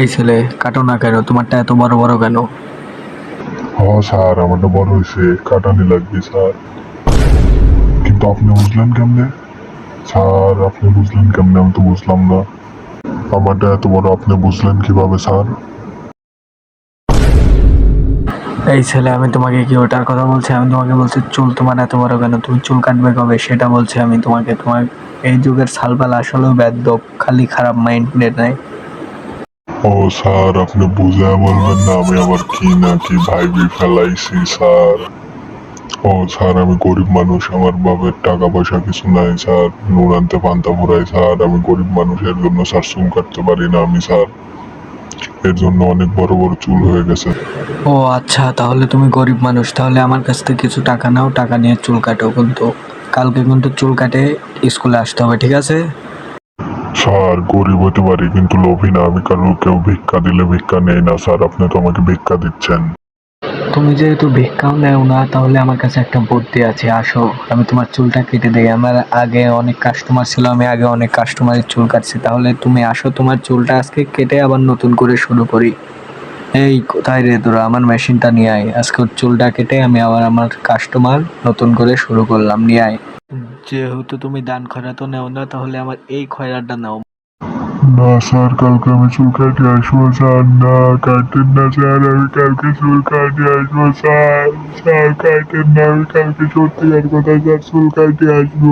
এই ছেলে কাটো না কেন? তোমারটা এত বড় বড় কেন? হ স্যার আমারটা বড় হয়েছে। কাটানি লাগবে স্যার। কিন্তু আপনি বুঝলেন কেমনে? স্যার আপনি বুঝলেন কেমনে? আমি তো বুঝলাম না। আমারটা এত বড় আপনি বুঝলেন কীভাবে স্যার? এই ছেলে আমি তোমাকে কি ওটার কথা বলছি? আমি তোমাকে বলছি চুল তোমার এত বড় কেন? তুমি চুল কাটবে কবে? সেটা বলছি আমি তোমাকে। তোমার এই যুগের সালপাল আসলেও ব্যাদ্য খালি খারাপ মাইন্ড নেয় ও স্যার, আপনি বুঝে বলবেন না, আমি আবার কি না কি ভাইবি ফেলাইছি, স্যার। ও স্যার, আমি গরিব মানুষ, আমার বাবার টাকা পয়সা কিছু নাই, স্যার। নুন আনতে পান্তা ফুরাই স্যার। আমি গরিব মানুষ এর জন্য, স্যার, চুল কাটতে পারি না আমি, স্যার। এর জন্য অনেক বড় বড় চুল হয়ে গেছে। ও আচ্ছা তাহলে তুমি গরিব মানুষ, তাহলে আমার কাছ থেকে কিছু টাকা নাও, টাকা নিয়ে চুল কাটো কিন্তু। কালকে কিন্তু চুল কাটে, স্কুলে আসতে হবে, ঠিক আছে? স্যার, গরিব হতে পারি, কিন্তু লোভী না। আমি কারও কেউ ভিক্ষা দিলে ভিক্ষা নেই না, স্যার। আপনি তো আমাকে ভিক্ষা দিচ্ছেন। তুমি যেহেতু ভিক্ষাও নেও না, তাহলে আমার কাছে একটা বুদ্ধি আছে। আসো, আমি তোমার চুলটা কেটে দেই। আমার আগে অনেক কাস্টমার ছিল, আমি আগে অনেক কাস্টমারের চুল কাটছি। তাহলে তুমি আসো, তোমার চুলটা আজকে কেটে আবার নতুন করে শুরু করি। এই, কোথায় রে তোরা? আমার মেশিনটা নিয়ে আয়। আজকে চুলটা কেটে আমি আবার আমার কাস্টমার নতুন করে শুরু করলাম, নিয়ে আয়। যেহেতু তুমি দান খয়রাতো নেও না, তাহলে আমার এই খয়রাটা নাও। না স্যার, কালকে আমি চুল কাটি আসব, স্যার। না কাটেন না, স্যার, আমি কালকে চুল কাটি আসব, স্যার। স্যার কাটেন না, আমি কালকে সত্যিকার কথা, স্যার, চুল কাটি আসব।